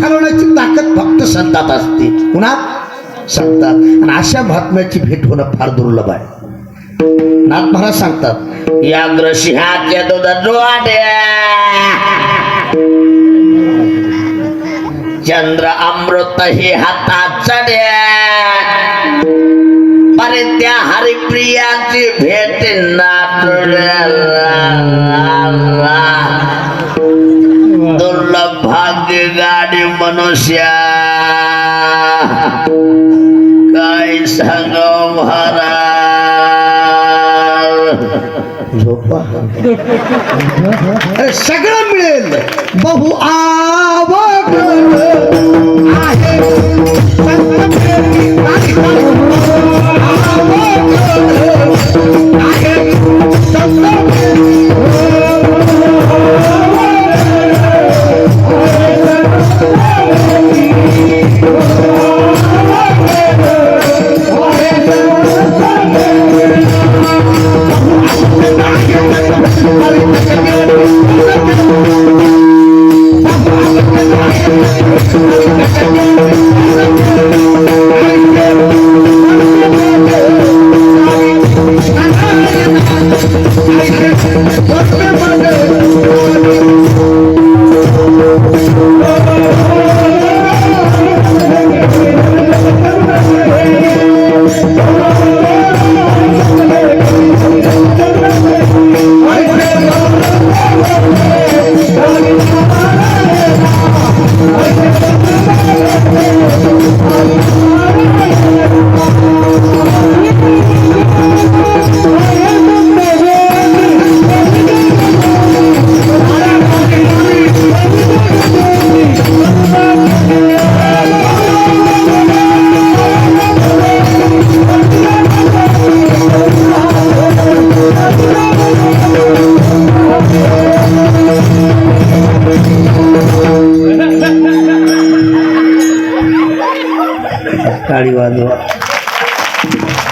घालवण्याची ताकद फक्त संतात असते. पुन्हा संतात आणि अशा महात्म्याची भेट होणं फार दुर्लभ आहे. नाथ महाराज सांगतात या ग्रशिहाच्या दुधात चंद्र अमृत हे हातात चढ्या अरे त्या हरिप्रियाची भेट नाटुल्या गाडी मनुष्या काय सांग महाराज झोपा अरे सगळं मिळेल बहु आवक Let's go. ありがとう？